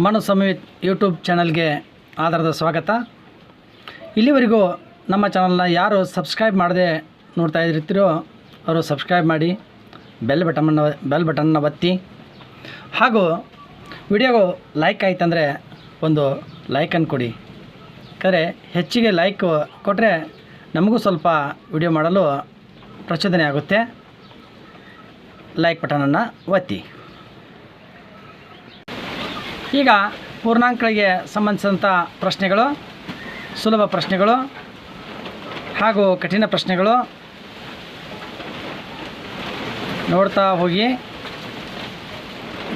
ಮನು ಸಮಿತ್ YouTube ಚಾನಲ್ಗೆ ಆಧಾರದ ಸ್ವಾಗತ. ಇಲ್ಲಿವರೆಗೂ ನಮ್ಮ ಚಾನಲ್ನ ಯಾರು ಸಬ್ಸ್ಕ್ರೈಬ್ ಮಾಡದೆ ನೋಡ್ತಾ ಇರ್ತೀರೋ ಅವರು ಸಬ್ಸ್ಕ್ರೈಬ್ ಮಾಡಿ, ಬೆಲ್ ಬಟನ್ನ ಬೆಲ್ ಬಟನ್ನ ಒತ್ತಿ. ಹಾಗೂ ವಿಡಿಯೋ ಲೈಕ್ ಆಯ್ತಂದರೆ ಒಂದು ಲೈಕನ್ನು ಕೊಡಿ. ಯಾಕಂದರೆ ಹೆಚ್ಚಿಗೆ ಲೈಕ್ ಕೊಟ್ಟರೆ ನಮಗೂ ಸ್ವಲ್ಪ ವಿಡಿಯೋ ಮಾಡಲು ಪ್ರಚೋದನೆ ಆಗುತ್ತೆ. ಲೈಕ್ ಬಟನನ್ನು ಒತ್ತಿ. ಈಗ ಪೂರ್ಣಾಂಕಗಳಿಗೆ ಸಂಬಂಧಿಸಿದಂಥ ಪ್ರಶ್ನೆಗಳು, ಸುಲಭ ಪ್ರಶ್ನೆಗಳು ಹಾಗೂ ಕಠಿಣ ಪ್ರಶ್ನೆಗಳು ನೋಡ್ತಾ ಹೋಗಿ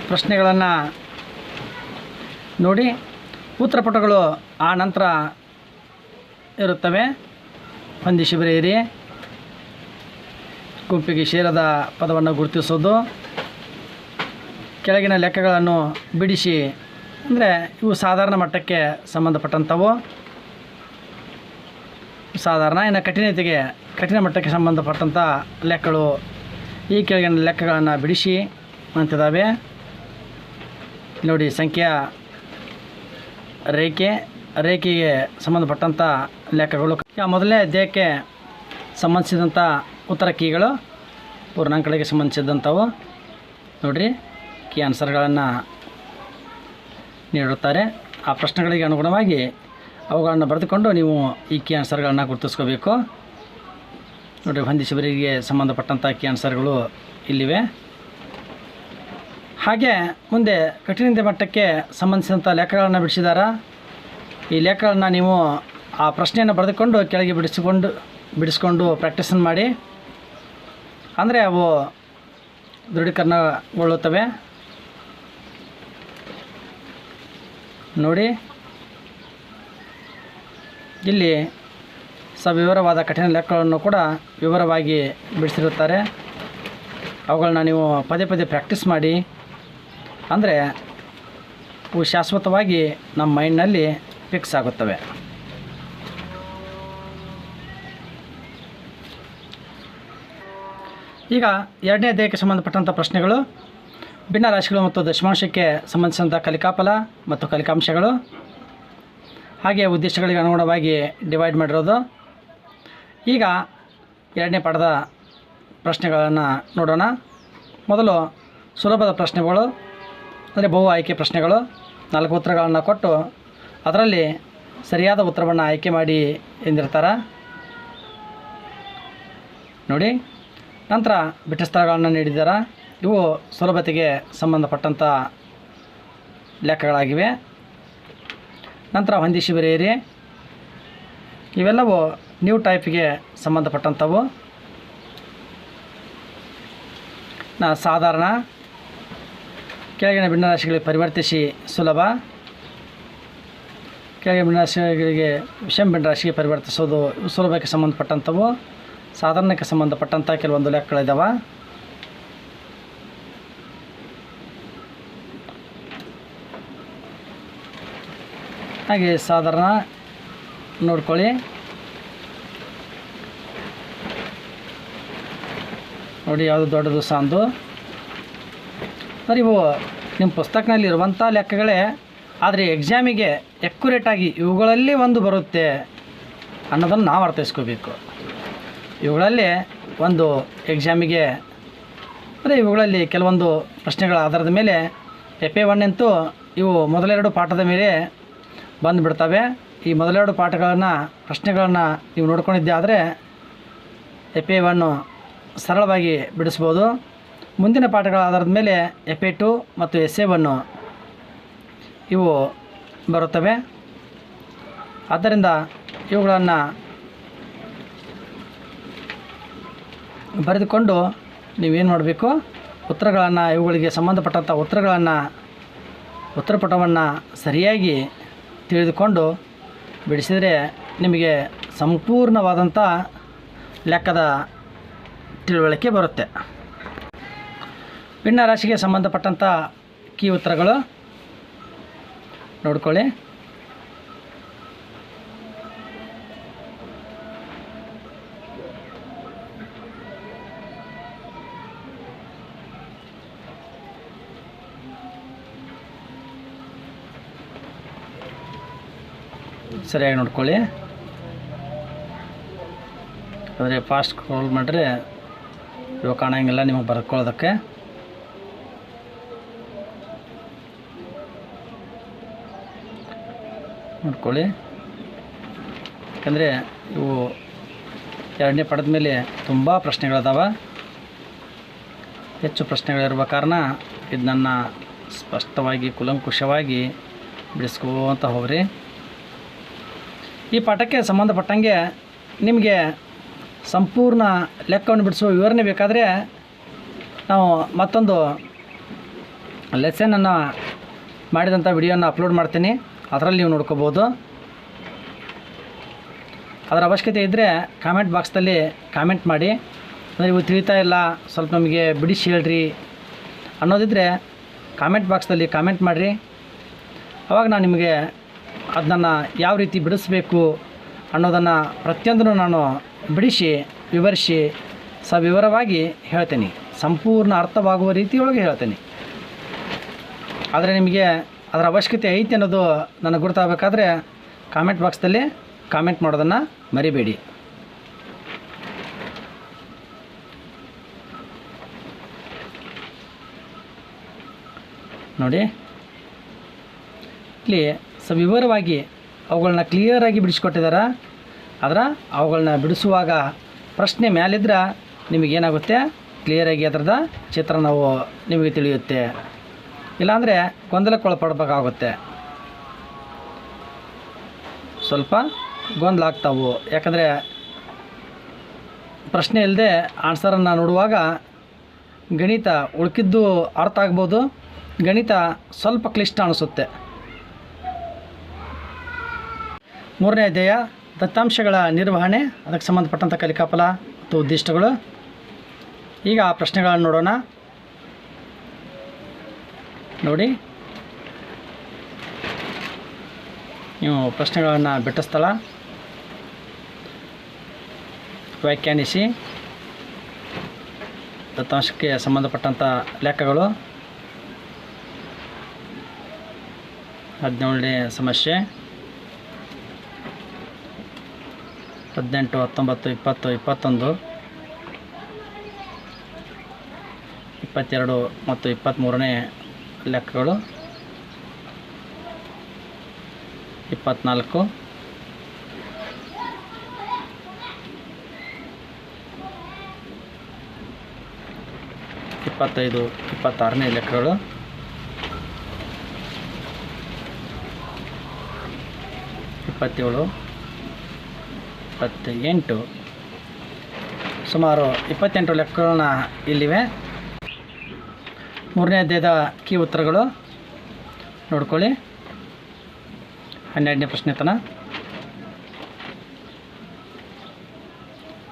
ಪ್ರಶ್ನೆಗಳನ್ನು ನೋಡಿ. ಉತ್ತರ ಪುಟಗಳು ಆ ನಂತರ ಇರುತ್ತವೆ. ಹೊಂದಿಸಿ ಬರೆಯಿರಿ ಗುಂಪಿಗೆ ಸೇರದ ಪದವನ್ನು ಗುರುತಿಸೋದು. ಕೆಳಗಿನ ಲೆಕ್ಕಗಳನ್ನು ಬಿಡಿಸಿ ಅಂದರೆ ಇವು ಸಾಧಾರಣ ಮಟ್ಟಕ್ಕೆ ಸಂಬಂಧಪಟ್ಟಂಥವು. ಸಾಧಾರಣ, ಇನ್ನು ಕಠಿಣತೆಗೆ, ಕಠಿಣ ಮಟ್ಟಕ್ಕೆ ಸಂಬಂಧಪಟ್ಟಂಥ ಲೆಕ್ಕಗಳು. ಈ ಕೆಳಗಿನ ಲೆಕ್ಕಗಳನ್ನು ಬಿಡಿಸಿ ಅಂತಿದ್ದಾವೆ ನೋಡಿ, ಸಂಖ್ಯಾ ರೇಖೆ, ರೇಖೆಗೆ ಸಂಬಂಧಪಟ್ಟಂಥ ಲೆಕ್ಕಗಳು. ಮೊದಲೇ ಅಧ್ಯಾಯಕ್ಕೆ ಸಂಬಂಧಿಸಿದಂಥ ಉತ್ತರ ಕೀಗಳು, ಪೂರ್ಣಾಂಕಗಳಿಗೆ ಸಂಬಂಧಿಸಿದಂಥವು. ನೋಡಿರಿ, ಕೀ ಆನ್ಸರ್ಗಳನ್ನು ನೀಡುತ್ತಾರೆ ಆ ಪ್ರಶ್ನೆಗಳಿಗೆ ಅನುಗುಣವಾಗಿ ಅವುಗಳನ್ನು ಬರೆದುಕೊಂಡು ನೀವು ಈ ಕಿ ಆನ್ಸರ್ಗಳನ್ನು ಗುರುತಿಸ್ಕೋಬೇಕು. ನೋಡಿ ಹೊಂದಿಸುವರಿಗೆ ಸಂಬಂಧಪಟ್ಟಂಥ ಕಿ ಆನ್ಸರ್ಗಳು ಇಲ್ಲಿವೆ. ಹಾಗೆ ಮುಂದೆ ಕಠಿಣತೆ ಮಟ್ಟಕ್ಕೆ ಸಂಬಂಧಿಸಿದಂಥ ಲೆಕ್ಕಗಳನ್ನು ಬಿಡಿಸಿದಾರ? ಈ ಲೆಕ್ಕಗಳನ್ನು ನೀವು ಆ ಪ್ರಶ್ನೆಯನ್ನು ಬರೆದುಕೊಂಡು ಕೆಳಗೆ ಬಿಡಿಸಿಕೊಂಡು, ಬಿಡಿಸ್ಕೊಂಡು ಪ್ರಾಕ್ಟೀಸನ್ನು ಮಾಡಿ. ಅಂದರೆ ಅವು ದೃಢೀಕರಣಗೊಳ್ಳುತ್ತವೆ. ನೋಡಿ. ಇಲ್ಲಿ ಸವಿವರವಾದ ಕಠಿಣ ಲೆಕ್ಕಗಳನ್ನು ಕೂಡ ವಿವರವಾಗಿ ಬಿಡಿಸಿರುತ್ತಾರೆ. ಅವುಗಳನ್ನ ನೀವು ಪದೇ ಪದೇ ಪ್ರಾಕ್ಟೀಸ್ ಮಾಡಿ. ಅಂದರೆ ಅವು ಶಾಶ್ವತವಾಗಿ ನಮ್ಮ ಮೈಂಡ್ನಲ್ಲಿ ಫಿಕ್ಸ್ ಆಗುತ್ತವೆ. ಈಗ ಎರಡನೇ ದೇಹಕ್ಕೆ ಸಂಬಂಧಪಟ್ಟಂಥ ಪ್ರಶ್ನೆಗಳು. ಭಿನ್ನ ರಾಶಿಗಳು ಮತ್ತು ದಶಮಾಂಶಕ್ಕೆ ಸಂಬಂಧಿಸಿದಂಥ ಕಲಿಕಾಫಲ ಮತ್ತು ಕಲಿಕಾಂಶಗಳು. ಹಾಗೆ ಉದ್ದೇಶಗಳಿಗೆ ಅನುಗುಣವಾಗಿ ಡಿವೈಡ್ ಮಾಡಿರೋದು. ಈಗ ಎರಡನೇ ಪಾಠದ ಪ್ರಶ್ನೆಗಳನ್ನು ನೋಡೋಣ. ಮೊದಲು ಸುಲಭದ ಪ್ರಶ್ನೆಗಳು, ಅಂದರೆ ಬಹು ಆಯ್ಕೆ ಪ್ರಶ್ನೆಗಳು. ನಾಲ್ಕು ಉತ್ತರಗಳನ್ನು ಕೊಟ್ಟು ಅದರಲ್ಲಿ ಸರಿಯಾದ ಉತ್ತರವನ್ನು ಆಯ್ಕೆ ಮಾಡಿ ಎಂದಿರ್ತಾರೆ. ನೋಡಿ, ನಂತರ ಬಿಟ್ಟ ಸ್ಥಳಗಳನ್ನು ನೀಡಿದ್ದಾರೆ ಇವು ಸುಲಭತೆಗೆ ಸಂಬಂಧಪಟ್ಟಂಥ ಲೆಕ್ಕಗಳಾಗಿವೆ. ನಂತರ ಹೊಂದಿಸಿ ಬರೆಯಿರಿ ಇವೆಲ್ಲವೂ ನ್ಯೂ ಟೈಪ್ಗೆ ಸಂಬಂಧಪಟ್ಟಂಥವು. ನಾ ಸಾಧಾರಣ. ಕೆಳಗಿನ ಭಿನ್ನರಾಶಿಗಳಿಗೆ ಪರಿವರ್ತಿಸಿ ಸುಲಭ. ಕೆಳಗಿನ ಭಿನ್ನರಾಶಿಗಳಿಗೆ ವಿಷಮ ಭಿನ್ನರಾಶಿಗೆ ಪರಿವರ್ತಿಸೋದು ಸುಲಭಕ್ಕೆ ಸಂಬಂಧಪಟ್ಟಂಥವು. ಸಾಧಾರಣಕ್ಕೆ ಸಂಬಂಧಪಟ್ಟಂಥ ಕೆಲವೊಂದು ಲೆಕ್ಕಗಳಿದ್ದಾವೆ ಹಾಗೆ ಸಾಧಾರಣ ನೋಡ್ಕೊಳ್ಳಿ. ನೋಡಿ ಯಾವುದು ದೊಡ್ಡದು ಸಾಂದು. ಸರಿ, ಇವು ನಿಮ್ಮ ಪುಸ್ತಕನಲ್ಲಿ ಇರುವಂಥ ಲೆಕ್ಕಗಳೇ, ಆದರೆ ಎಕ್ಸಾಮಿಗೆ ಎಕ್ಯುರೇಟಾಗಿ ಇವುಗಳಲ್ಲಿ ಒಂದು ಬರುತ್ತೆ ಅನ್ನೋದನ್ನು ನಾವು ಅರ್ಥೈಸ್ಕೋಬೇಕು. ಇವುಗಳಲ್ಲಿ ಒಂದು ಎಕ್ಸಾಮಿಗೆ ಅಂದರೆ ಇವುಗಳಲ್ಲಿ ಕೆಲವೊಂದು ಪ್ರಶ್ನೆಗಳ ಆಧಾರದ ಮೇಲೆ ಎಪೆ ಒನ್ ಅಂತೂ ಇವು ಮೊದಲೆರಡು ಪಾಠದ ಮೇಲೆ ಬಂದುಬಿಡ್ತವೆ. ಈ ಮೊದಲೆರಡು ಪಾಠಗಳನ್ನು, ಪ್ರಶ್ನೆಗಳನ್ನು ನೀವು ನೋಡ್ಕೊಂಡಿದ್ದೆ ಆದರೆ ಎಫ್ ಎ ಒನ್ನು ಸರಳವಾಗಿ ಬಿಡಿಸ್ಬೋದು. ಮುಂದಿನ ಪಾಠಗಳ ಆಧಾರದ ಮೇಲೆ ಎಫ್ ಎ ಟು ಮತ್ತು ಎಸ್ ಎ ಒನ್ನು ಇವು ಬರುತ್ತವೆ. ಆದ್ದರಿಂದ ಇವುಗಳನ್ನು ಬರೆದುಕೊಂಡು ನೀವೇನು ಮಾಡಬೇಕು? ಉತ್ತರಗಳನ್ನು, ಇವುಗಳಿಗೆ ಸಂಬಂಧಪಟ್ಟಂಥ ಉತ್ತರಗಳನ್ನು, ಉತ್ತರ ಪಟವನ್ನು ಸರಿಯಾಗಿ ತಿಳಿದುಕೊಂಡು ಬಿಡಿಸಿದರೆ ನಿಮಗೆ ಸಂಪೂರ್ಣವಾದಂಥ ಲೆಕ್ಕದ ತಿಳುವಳಿಕೆ ಬರುತ್ತೆ. ಭಿನ್ನ ರಾಶಿಗೆ ಸಂಬಂಧಪಟ್ಟಂಥ ಕೀ ಉತ್ತರಗಳು ನೋಡ್ಕೊಳ್ಳಿ. ಸರಿಯಾಗಿ ನೋಡ್ಕೊಳ್ಳಿ. ಆದರೆ ಫಾಸ್ಟ್ ಕ್ರೋಲ್ ಮಾಡಿದ್ರೆ ಇವಾಗ ಕಾಣೋಂಗಿಲ್ಲ ನಿಮಗೆ ಬರ್ಕೊಳ್ಳೋದಕ್ಕೆ. ನೋಡ್ಕೊಳ್ಳಿ. ಯಾಕಂದರೆ ಇವು ಎರಡನೇ ಪಡೆದ ಮೇಲೆ ತುಂಬ ಪ್ರಶ್ನೆಗಳಿದಾವೆ. ಹೆಚ್ಚು ಪ್ರಶ್ನೆಗಳಿರುವ ಕಾರಣ ಇದನ್ನು ಸ್ಪಷ್ಟವಾಗಿ, ಕುಲಂಕುಷವಾಗಿ ಬಿಡಿಸ್ಕೋತ ಹೋಗ್ರಿ. ಈ ಪಾಠಕ್ಕೆ ಸಂಬಂಧಪಟ್ಟಂಗೆ ನಿಮಗೆ ಸಂಪೂರ್ಣ ಲೆಕ್ಕವನ್ನು ಬಿಡಿಸುವ ವಿವರಣೆ ಬೇಕಾದರೆ ನಾವು ಮತ್ತೊಂದು ಲೆಸನನ್ನು ಮಾಡಿದಂಥ ವಿಡಿಯೋನ ಅಪ್ಲೋಡ್ ಮಾಡ್ತೀನಿ. ಅದರಲ್ಲಿ ನೀವು ನೋಡ್ಕೋಬೋದು. ಅದರ ಅವಶ್ಯಕತೆ ಇದ್ದರೆ ಕಾಮೆಂಟ್ ಬಾಕ್ಸ್ದಲ್ಲಿ ಕಾಮೆಂಟ್ ಮಾಡಿ. ಅಂದರೆ ಇವು ತಿಳಿತಾ ಇಲ್ಲ, ಸ್ವಲ್ಪ ನಮಗೆ ಬಿಡಿಸಿ ಹೇಳ್ರಿ ಅನ್ನೋದಿದ್ದರೆ ಕಾಮೆಂಟ್ ಬಾಕ್ಸ್ದಲ್ಲಿ ಕಾಮೆಂಟ್ ಮಾಡಿರಿ. ಅವಾಗ ನಾನು ನಿಮಗೆ ಅದನ್ನು ಯಾವ ರೀತಿ ಬಿಡಿಸ್ಬೇಕು ಅನ್ನೋದನ್ನು ಪ್ರತಿಯೊಂದನ್ನು ನಾನು ಬಿಡಿಸಿ, ವಿವರಿಸಿ ಸವಿವರವಾಗಿ ಹೇಳ್ತೀನಿ. ಸಂಪೂರ್ಣ ಅರ್ಥವಾಗುವ ರೀತಿಯೊಳಗೆ ಹೇಳ್ತೀನಿ. ಆದರೆ ನಿಮಗೆ ಅದರ ಅವಶ್ಯಕತೆ ಐತಿ ಅನ್ನೋದು ನನಗೆ ಗೊತ್ತಾಗಬೇಕಾದ್ರೆ ಕಾಮೆಂಟ್ ಬಾಕ್ಸ್ದಲ್ಲಿ ಕಾಮೆಂಟ್ ಮಾಡೋದನ್ನು ಮರಿಬೇಡಿ. ನೋಡಿ. ಇಲ್ಲಿ ಸವಿವರವಾಗಿ ಅವುಗಳನ್ನ ಕ್ಲಿಯರಾಗಿ ಬಿಡಿಸ್ಕೊಟ್ಟಿದ್ದಾರೆ ಆದ್ರೆ ಅವುಗಳನ್ನ ಬಿಡಿಸುವಾಗ ಪ್ರಶ್ನೆ ಮೇಲಿದ್ರೆ ನಿಮಗೇನಾಗುತ್ತೆ? ಕ್ಲಿಯರಾಗಿ ಅದರದ ಚಿತ್ರ ನಾವು ನಿಮಗೆ ತಿಳಿಯುತ್ತೆ. ಇಲ್ಲಾಂದರೆ ಗೊಂದಲಕ್ಕೊಳಪಡಬೇಕಾಗುತ್ತೆ. ಸ್ವಲ್ಪ ಗೊಂದಲ ಆಗ್ತಾವು ಯಾಕಂದರೆ ಪ್ರಶ್ನೆ ಇಲ್ಲದೆ ಆನ್ಸರನ್ನು ನೋಡುವಾಗ ಗಣಿತ ಉಳ್ಕಿದ್ದು ಅರ್ಥ ಆಗ್ಬೋದು. ಗಣಿತ ಸ್ವಲ್ಪ ಕ್ಲಿಷ್ಟ ಅನಿಸುತ್ತೆ. ಮೂರನೇ ಅಧ್ಯಾಯ, ದತ್ತಾಂಶಗಳ ನಿರ್ವಹಣೆ, ಅದಕ್ಕೆ ಸಂಬಂಧಪಟ್ಟಂಥ ಕಲಿಕಾಫಲ ಮತ್ತು ಉದ್ದಿಷ್ಟಗಳು ಈಗ ಆ ಪ್ರಶ್ನೆಗಳನ್ನು ನೋಡೋಣ. ನೋಡಿ. ನೀವು ಪ್ರಶ್ನೆಗಳನ್ನು ಬಿಟ್ಟ ಸ್ಥಳ. ವ್ಯಾಖ್ಯಾನಿಸಿ. ದತ್ತಾಂಶಕ್ಕೆ ಸಂಬಂಧಪಟ್ಟಂಥ ಲೆಕ್ಕಗಳು. ಹದಿನೇಳನೇ ಸಮಸ್ಯೆ. ಹದಿನೆಂಟು ಹತ್ತೊಂಬತ್ತು ಇಪ್ಪತ್ತು ಇಪ್ಪತ್ತೊಂದು ಇಪ್ಪತ್ತೆರಡು ಮತ್ತು ಇಪ್ಪತ್ತ್ಮೂರನೇ ಲೆಕ್ಕಗಳು ಇಪ್ಪತ್ತ್ನಾಲ್ಕು ಇಪ್ಪತ್ತೈದು ಇಪ್ಪತ್ತಾರನೇ ಲೆಕ್ಕಗಳು ಇಪ್ಪತ್ತೇಳು ಇಪ್ಪತ್ತ ಎಂಟು ಸುಮಾರು ಇಪ್ಪತ್ತೆಂಟು ಲೆಕ್ಕಗಳನ್ನ ಇಲ್ಲಿವೆ. ಮೂರನೇ ಅಧ್ಯಾಯದ ಕೀ ಉತ್ತರಗಳು. ನೋಡ್ಕೊಳ್ಳಿ. ಹನ್ನೆರಡನೇ ಪ್ರಶ್ನೆ ತನ.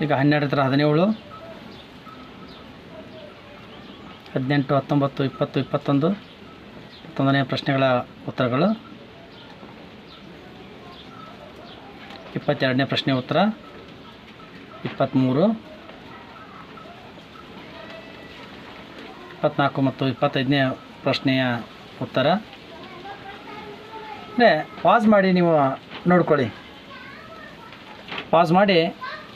ಈಗ ಹನ್ನೆರಡರ ಹದಿನೇಳು. ಹದಿನೆಂಟು, ಹತ್ತೊಂಬತ್ತು, ಇಪ್ಪತ್ತು, ಇಪ್ಪತ್ತೊಂದು. ಇಪ್ಪತ್ತೊಂದನೇ ಪ್ರಶ್ನೆಗಳ ಉತ್ತರಗಳು. ಇಪ್ಪತ್ತೆರಡನೇ ಪ್ರಶ್ನೆ ಉತ್ತರ. ಇಪ್ಪತ್ತ್ಮೂರು. ಇಪ್ಪತ್ನಾಲ್ಕು ಮತ್ತು ಇಪ್ಪತ್ತೈದನೇ ಪ್ರಶ್ನೆಯ ಉತ್ತರ. ಅಂದರೆ ಪಾಸ್ ಮಾಡಿ ನೀವು ನೋಡ್ಕೊಳ್ಳಿ. ಪಾಸ್ ಮಾಡಿ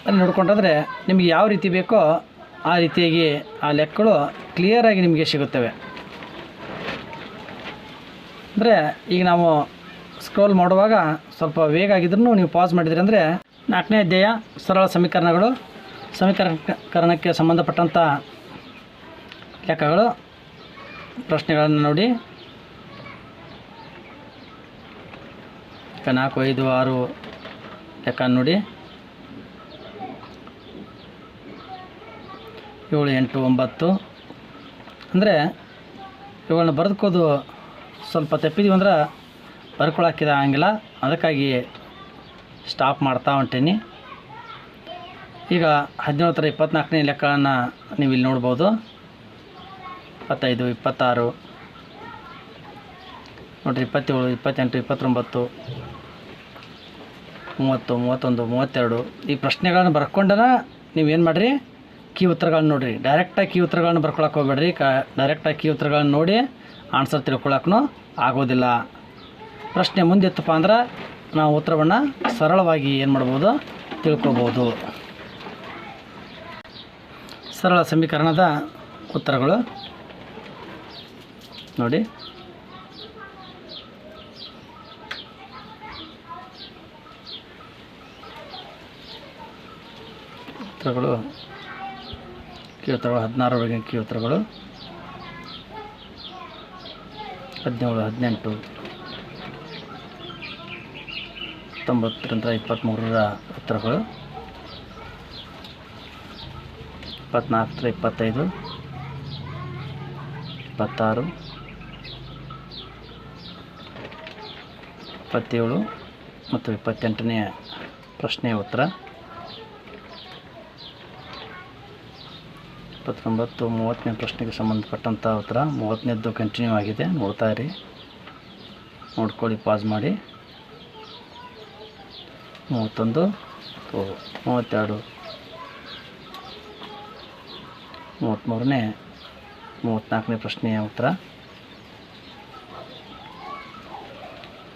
ಅಲ್ಲಿ ನೋಡ್ಕೊಂಡ್ರೆ ನಿಮಗೆ ಯಾವ ರೀತಿ ಬೇಕೋ ಆ ರೀತಿಯಾಗಿ ಆ ಲೆಕ್ಕಗಳು ಕ್ಲಿಯರಾಗಿ ನಿಮಗೆ ಸಿಗುತ್ತವೆ. ಅಂದರೆ ಈಗ ನಾವು ಸ್ಕ್ರೋಲ್ ಮಾಡುವಾಗ ಸ್ವಲ್ಪ ವೇಗ ಆಗಿದ್ರೂ ನೀವು ಪಾಸ್ ಮಾಡಿದ್ರಿ ಅಂದರೆ ನಾಲ್ಕನೇ ಅಧ್ಯಾಯ ಸರಳ ಸಮೀಕರಣಗಳು, ಸಮೀಕರಣಕ್ಕೆ ಸಂಬಂಧಪಟ್ಟಂಥ ಲೆಕ್ಕಗಳು, ಪ್ರಶ್ನೆಗಳನ್ನು ನೋಡಿ. ನಾಲ್ಕು, ಐದು, ಆರು ಲೆಕ್ಕ ನೋಡಿ. ಏಳು, ಎಂಟು, ಒಂಬತ್ತು. ಅಂದರೆ ಇವುಗಳನ್ನ ಬರೆದುಕೋದು ಸ್ವಲ್ಪ ತೆಪ್ಪಿದೀವಿ ಅಂದ್ರೆ ಬರ್ಕೊಳಕ್ಕಿದ ಹಂಗಿಲ್ಲ ಅದಕ್ಕಾಗಿ ಸ್ಟಾಪ್ ಮಾಡ್ತಾ ಹೊಂಟೀನಿ. ಈಗ ಹದಿನೇಳು ಥರ ಇಪ್ಪತ್ನಾಲ್ಕನೇ ಲೆಕ್ಕವನ್ನು ನೀವು ಇಲ್ಲಿ ನೋಡ್ಬೋದು. ಇಪ್ಪತ್ತೈದು, ಇಪ್ಪತ್ತಾರು, ನೋಡಿರಿ ಇಪ್ಪತ್ತೇಳು, ಇಪ್ಪತ್ತೆಂಟು, ಇಪ್ಪತ್ತೊಂಬತ್ತು, ಮೂವತ್ತು, ಮೂವತ್ತೊಂದು, ಮೂವತ್ತೆರಡು. ಈ ಪ್ರಶ್ನೆಗಳನ್ನು ಬರ್ಕೊಂಡನ ನೀವೇನು ಮಾಡಿರಿ? ಕೀ ಉತ್ತರಗಳನ್ನ ನೋಡಿರಿ. ಡೈರೆಕ್ಟಾಗಿ ಕೀ ಉತ್ತರಗಳನ್ನ ಬರ್ಕೊಳಕ್ಕೆ ಹೋಗ್ಬೇಡ್ರಿ. ಕ ಡೈರೆಕ್ಟಾಗಿ ಕೀ ಉತ್ತರಗಳನ್ನು ನೋಡಿ ಆನ್ಸರ್ ತಿಳ್ಕೊಳಕ್ಕೂ ಆಗೋದಿಲ್ಲ. ಪ್ರಶ್ನೆ ಮುಂದಿತ್ತಪ್ಪ ಅಂದ್ರೆ ನಾವು ಉತ್ತರವನ್ನು ಸರಳವಾಗಿ ಏನು ಮಾಡ್ಬೋದು ತಿಳ್ಕೊಬೋದು. ಸರಳ ಸಮೀಕರಣದ ಉತ್ತರಗಳು. ನೋಡಿ. ಉತ್ತರಗಳು ಕೇಳ್ತಾರೆ ಉತ್ತರಗಳು ಹದಿನಾರವರೆಗೆ ಉತ್ತರಗಳು ಹದಿನೇಳು, ಹದಿನೆಂಟು. ಹತ್ತೊಂಬತ್ತರಿಂದ ಇಪ್ಪತ್ತ್ಮೂರರ ಉತ್ತರಗಳು. ಇಪ್ಪತ್ನಾಲ್ಕರ ಇಪ್ಪತ್ತೈದು. ಇಪ್ಪತ್ತಾರು. ಇಪ್ಪತ್ತೇಳು ಮತ್ತು ಇಪ್ಪತ್ತೆಂಟನೆಯ ಪ್ರಶ್ನೆಯ ಉತ್ತರ. ಇಪ್ಪತ್ತೊಂಬತ್ತು ಮೂವತ್ತನೇ ಪ್ರಶ್ನೆಗೆ ಸಂಬಂಧಪಟ್ಟಂಥ ಉತ್ತರ. ಮೂವತ್ತನೇದ್ದು ಕಂಟಿನ್ಯೂ ಆಗಿದೆ. ನೋಡ್ತಾ ಇರಿ. ನೋಡ್ಕೊಳ್ಳಿ ಪಾಸ್ ಮಾಡಿ. ಮೂವತ್ತೊಂದು? ಮೂವತ್ತೆರಡು. ಮೂವತ್ತ್ಮೂರನೇ, ಮೂವತ್ತ್ನಾಲ್ಕನೇ ಪ್ರಶ್ನೆಯ ಉತ್ತರ.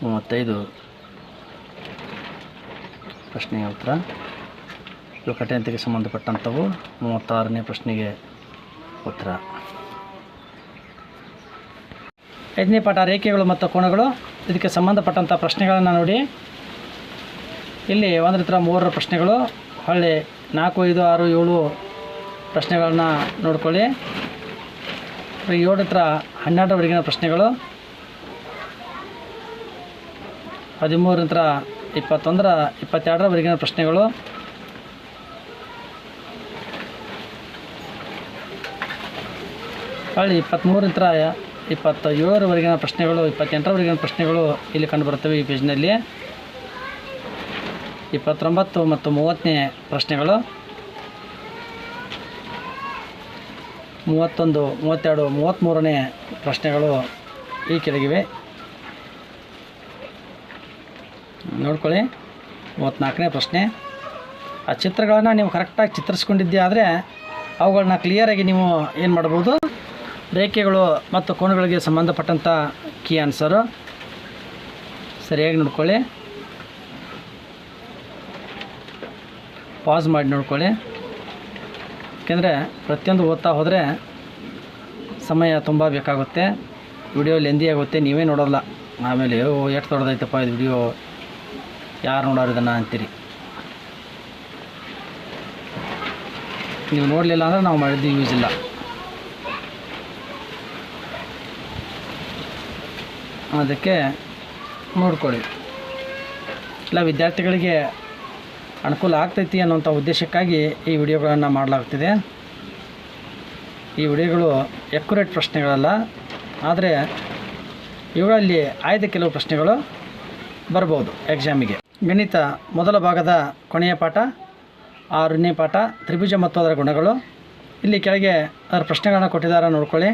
ಮೂವತ್ತೈದು ಪ್ರಶ್ನೆಯ ಉತ್ತರ. ಇವು ಕಠಿಣತೆಗೆ ಸಂಬಂಧಪಟ್ಟಂಥವು ಮೂವತ್ತಾರನೇ ಪ್ರಶ್ನೆಗೆ ಉತ್ತರ. ಐದನೇ ಪಾಠ ರೇಖೆಗಳು ಮತ್ತು ಕೋಣಗಳು. ಇದಕ್ಕೆ ಸಂಬಂಧಪಟ್ಟಂಥ ಪ್ರಶ್ನೆಗಳನ್ನು ನೋಡಿ. ಇಲ್ಲಿ ಒಂದರ ಹತ್ರ ಮೂರರ ಪ್ರಶ್ನೆಗಳು, ಹಳ್ಳಿ ನಾಲ್ಕು, ಐದು, ಆರು, ಏಳು ಪ್ರಶ್ನೆಗಳನ್ನ ನೋಡ್ಕೊಳ್ಳಿ. ಏಳರ ಹತ್ರ ಹನ್ನೆರಡರವರೆಗಿನ ಪ್ರಶ್ನೆಗಳು ಹದಿಮೂರ ಹತ್ರ ಇಪ್ಪತ್ತೊಂದರ ಇಪ್ಪತ್ತೆರಡರವರೆಗಿನ ಪ್ರಶ್ನೆಗಳು. ಹಳ್ಳಿ ಇಪ್ಪತ್ತ್ಮೂರರ ಇಪ್ಪತ್ತ ಏಳರವರೆಗಿನ ಪ್ರಶ್ನೆಗಳು, ಇಪ್ಪತ್ತೆಂಟರವರೆಗಿನ ಪ್ರಶ್ನೆಗಳು ಇಲ್ಲಿ ಕಂಡುಬರುತ್ತವೆ ಈ ಪೇಜ್ನಲ್ಲಿ ಇಪ್ಪತ್ತೊಂಬತ್ತು ಮತ್ತು ಮೂವತ್ತನೇ ಪ್ರಶ್ನೆಗಳು. ಮೂವತ್ತೊಂದು, ಮೂವತ್ತೆರಡು ಮೂವತ್ತ್ಮೂರನೇ ಪ್ರಶ್ನೆಗಳು ಈ ಕೆಳಗಿವೆ. ನೋಡ್ಕೊಳ್ಳಿ. ಮೂವತ್ತ್ನಾಲ್ಕನೇ ಪ್ರಶ್ನೆ. ಆ ಚಿತ್ರಗಳನ್ನು ನೀವು ಕರೆಕ್ಟಾಗಿ ಚಿತ್ರಿಸ್ಕೊಂಡಿದ್ದೆ ಆದರೆ ಅವುಗಳನ್ನ ಕ್ಲಿಯರಾಗಿ ನೀವು ಏನು ಮಾಡ್ಬೋದು? ರೇಖೆಗಳು ಮತ್ತು ಕೋಣಗಳಿಗೆ ಸಂಬಂಧಪಟ್ಟಂಥ ಕೀ ಆನ್ಸರು. ಸರಿಯಾಗಿ ನೋಡ್ಕೊಳ್ಳಿ. ಪಾಸ್ ಮಾಡಿ ನೋಡ್ಕೊಳ್ಳಿ. ಯಾಕೆಂದರೆ ಪ್ರತಿಯೊಂದು ಓದ್ತಾ ಹೋದರೆ ಸಮಯ ತುಂಬ ಬೇಕಾಗುತ್ತೆ. ವಿಡಿಯೋ ಲೆಂದಿ ಆಗುತ್ತೆ. ನೀವೇ ನೋಡೋಲ್ಲ ಆಮೇಲೆ, ಓ, ಎಷ್ಟು ದೊಡ್ಡದೈತಪ್ಪ ಇದು ವಿಡಿಯೋ. ಯಾರು ನೋಡೋರು ಇದನ್ನು ಅಂತೀರಿ? ನೀವು ನೋಡಲಿಲ್ಲ ಅಂದರೆ ನಾವು ಮಾಡಿದ್ದು ಯೂಸ್ ಇಲ್ಲ. ಅದಕ್ಕೆ ನೋಡ್ಕೊಳ್ಳಿ. ಇಲ್ಲ ವಿದ್ಯಾರ್ಥಿಗಳಿಗೆ ಅನುಕೂಲ ಆಗ್ತೈತಿ ಅನ್ನೋಂಥ ಉದ್ದೇಶಕ್ಕಾಗಿ ಈ ವಿಡಿಯೋಗಳನ್ನು ಮಾಡಲಾಗ್ತಿದೆ. ಈ ವಿಡಿಯೋಗಳು ಎಕ್ಯುರೇಟ್ ಪ್ರಶ್ನೆಗಳಲ್ಲ, ಆದರೆ ಇವುಗಳಲ್ಲಿ ಆಯ್ದ ಕೆಲವು ಪ್ರಶ್ನೆಗಳು ಬರ್ಬೋದು ಎಕ್ಸಾಮಿಗೆ ಗಣಿತ ಮೊದಲ ಭಾಗದ ಕೊನೆಯ ಪಾಠ, ಆರನೇ ಪಾಠ, ತ್ರಿಭುಜ ಮತ್ತು ಅದರ ಗುಣಗಳು. ಇಲ್ಲಿ ಕೆಳಗೆ ಅದರ ಪ್ರಶ್ನೆಗಳನ್ನ ಕೊಟ್ಟಿದ್ದಾರೆ ನೋಡ್ಕೊಳ್ಳಿ.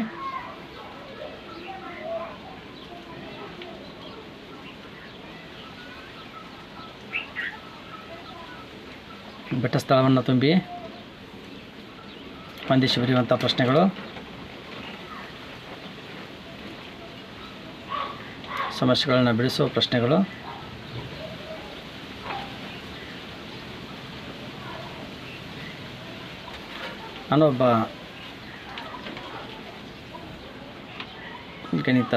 ಬೆಟ್ಟ ಸ್ಥಳವನ್ನು ತುಂಬಿ ಹೊಂದಿಸಿ ಬರೆಯುವಂಥ ಪ್ರಶ್ನೆಗಳು. ಸಮಸ್ಯೆಗಳನ್ನು ಬಿಡಿಸುವ ಪ್ರಶ್ನೆಗಳು. ನಾನೊಬ್ಬ ಗಣಿತ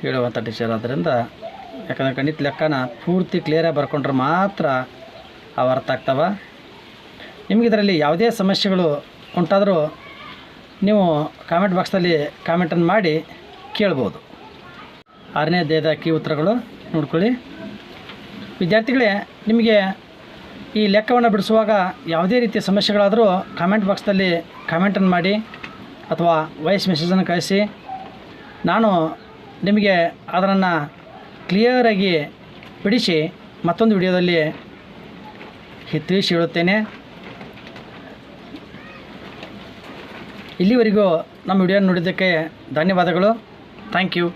ಹೇಳುವಂಥ ಟೀಚರ್ ಆದ್ದರಿಂದ ಯಾಕಂದರೆ ಗಣಿತ ಲೆಕ್ಕನ ಪೂರ್ತಿ ಕ್ಲಿಯರಾಗಿ ಬರ್ಕೊಂಡ್ರೆ ಮಾತ್ರ ಅವು ಅರ್ಥ ಆಗ್ತವೆ. ನಿಮಗೆ ಇದರಲ್ಲಿ ಯಾವುದೇ ಸಮಸ್ಯೆಗಳು ಉಂಟಾದರೂ ನೀವು ಕಾಮೆಂಟ್ ಬಾಕ್ಸಲ್ಲಿ ಕಾಮೆಂಟನ್ನು ಮಾಡಿ ಕೇಳ್ಬೋದು. ಆರನೇ ಅಧ್ಯಾಯದ ಕೀ ಉತ್ತರಗಳು ನೋಡ್ಕೊಳ್ಳಿ. ವಿದ್ಯಾರ್ಥಿಗಳೇ, ನಿಮಗೆ ಈ ಲೆಕ್ಕವನ್ನು ಬಿಡಿಸುವಾಗ ಯಾವುದೇ ರೀತಿಯ ಸಮಸ್ಯೆಗಳಾದರೂ ಕಾಮೆಂಟ್ ಬಾಕ್ಸ್ದಲ್ಲಿ ಕಾಮೆಂಟನ್ನು ಮಾಡಿ ಅಥವಾ ವಾಯ್ಸ್ ಮೆಸೇಜನ್ನು ಕಳಿಸಿ. ನಾನು ನಿಮಗೆ ಅದನ್ನು ಕ್ಲಿಯರಾಗಿ ಬಿಡಿಸಿ ಮತ್ತೊಂದು ವಿಡಿಯೋದಲ್ಲಿ ತಿಳಿಸಿ ಹೇಳುತ್ತೇನೆ ಇಲ್ಲಿವರೆಗೂ ನಮ್ಮ ವಿಡಿಯೋ ನೋಡಿದ್ದಕ್ಕೆ ಧನ್ಯವಾದಗಳು. Thank you